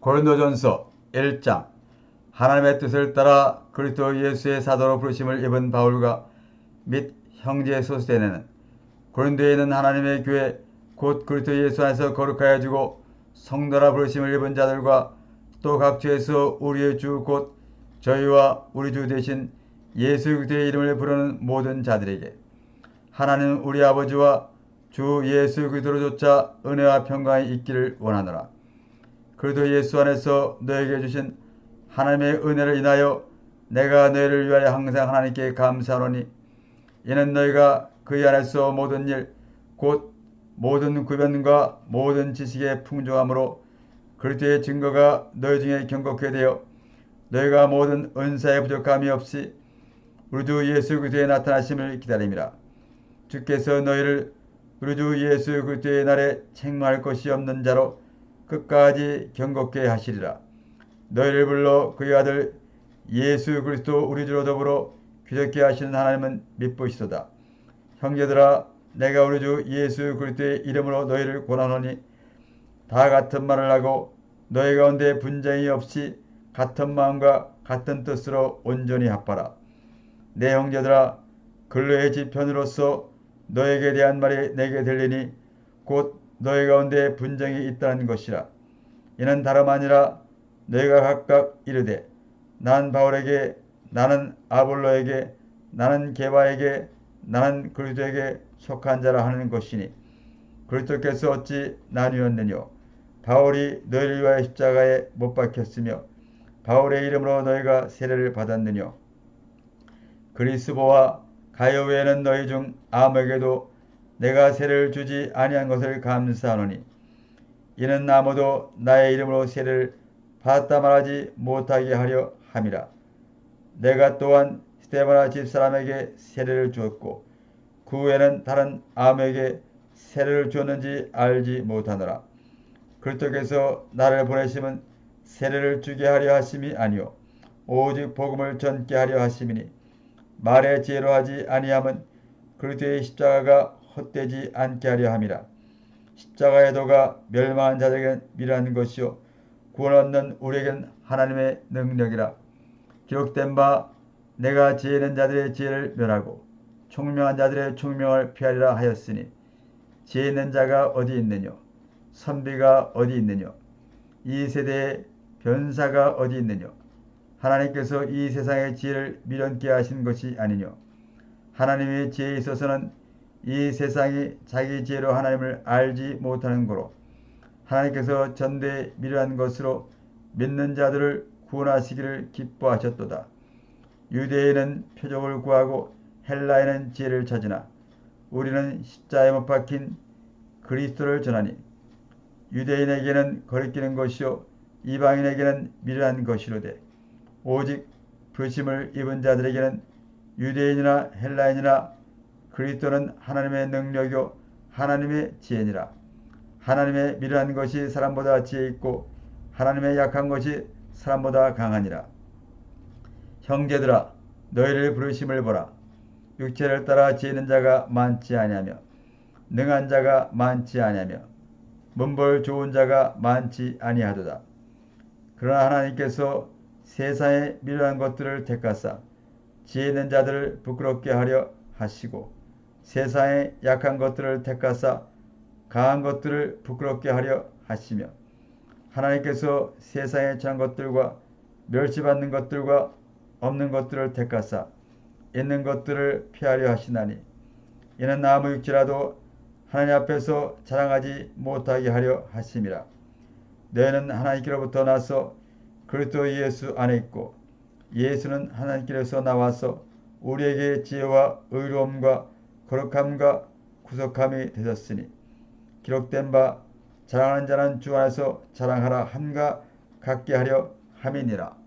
고린도전서 1장 하나님의 뜻을 따라 그리스도 예수의 사도로 부르심을 입은 바울과 및 형제 소수대는 고린도에 있는 하나님의 교회 곧 그리스도 예수 안에서 거룩하여 주고 성도라 부르심을 입은 자들과 또 각처에서 우리의 주 곧 저희와 우리 주 대신 예수 그리스도의 이름을 부르는 모든 자들에게 하나님 우리 아버지와 주 예수 그리스도로조차 은혜와 평강이 있기를 원하노라. 그리스도 예수 안에서 너에게 주신 하나님의 은혜를 인하여 내가 너희를 위하여 항상 하나님께 감사하노니 이는 너희가 그의 안에서 모든 일 곧 모든 구변과 모든 지식의 풍족함으로 그리스도의 증거가 너희 중에 경고케 되어 너희가 모든 은사에 부족함이 없이 우리 주 예수 그리스도의 나타나심을 기다림이라 주께서 너희를 우리 주 예수 그리스도의 날에 책망할 것이 없는 자로 끝까지 경고케 하시리라. 너희를 불러 그의 아들 예수 그리스도 우리 주로 더불어 귀적게 하시는 하나님은 믿보시도다. 형제들아 내가 우리 주 예수 그리스도의 이름으로 너희를 권하노니 다 같은 말을 하고 너희 가운데 분쟁이 없이 같은 마음과 같은 뜻으로 온전히 합하라. 내 형제들아 근로의 지편으로서 너에게 대한 말이 내게 들리니 곧 너희 가운데 분쟁이 있다는 것이라. 이는 다름 아니라 너희가 각각 이르되 난 바울에게 나는 아볼로에게 나는 게바에게 나는 그리스도에게 속한 자라 하는 것이니 그리스도께서 어찌 나뉘었느뇨 바울이 너희를 위하여 십자가에 못 박혔으며 바울의 이름으로 너희가 세례를 받았느뇨 그리스보와 가요 외에는 너희 중 아무에게도 내가 세례를 주지 아니한 것을 감사하노니 이는 아무도 나의 이름으로 세례를 받았다 말하지 못하게 하려 함이라. 내가 또한 스테바나 집사람에게 세례를 주었고 그 후에는 다른 아무에게 세례를 주었는지 알지 못하노라. 그리스도께서 나를 보내심은 세례를 주게 하려 하심이 아니요 오직 복음을 전케 하려 하심이니 말의 지혜로 하지 아니함은 그리스도의 십자가가 헛되지 않게 하려 함이라. 십자가의 도가 멸망한 자들에게는 미련한 것이요 구원 얻는 우리에게는 하나님의 능력이라. 기록된 바 내가 지혜 있는 자들의 지혜를 멸하고 총명한 자들의 총명을 피하리라 하였으니 지혜 있는 자가 어디 있느뇨 선비가 어디 있느뇨 이 세대의 변사가 어디 있느뇨 하나님께서 이 세상의 지혜를 미련케 하신 것이 아니뇨 하나님의 지혜에 있어서는 이 세상이 자기 지혜로 하나님을 알지 못하는 거로 하나님께서 전대에 미련한 것으로 믿는 자들을 구원하시기를 기뻐하셨도다. 유대인은 표적을 구하고 헬라인은 지혜를 찾으나 우리는 십자에 못 박힌 그리스도를 전하니 유대인에게는 거리끼는 것이요 이방인에게는 미련한 것이로되 오직 부심을 입은 자들에게는 유대인이나 헬라인이나 그리스도는 하나님의 능력이요 하나님의 지혜니라. 하나님의 미련한 것이 사람보다 지혜 있고 하나님의 약한 것이 사람보다 강하니라. 형제들아 너희를 부르심을 보라. 육체를 따라 지혜 있는 자가 많지 아니하며 능한 자가 많지 아니하며 문벌 좋은 자가 많지 아니하도다. 그러나 하나님께서 세상에 미련한 것들을 택하사 지혜 있는 자들을 부끄럽게 하려 하시고 세상에 약한 것들을 택하사 강한 것들을 부끄럽게 하려 하시며 하나님께서 세상에 처한 것들과 멸시받는 것들과 없는 것들을 택하사 있는 것들을 피하려 하시나니 이는 아무 육지라도 하나님 앞에서 자랑하지 못하게 하려 하심이라. 너희는 하나님께로부터 나서 그리스도 예수 안에 있고 예수는 하나님께로서 나와서 우리에게 지혜와 의로움과 거룩함과 구속함이 되셨으니 기록된 바 자랑하는 자는 주 안에서 자랑하라 함과 같게 하려 함이니라.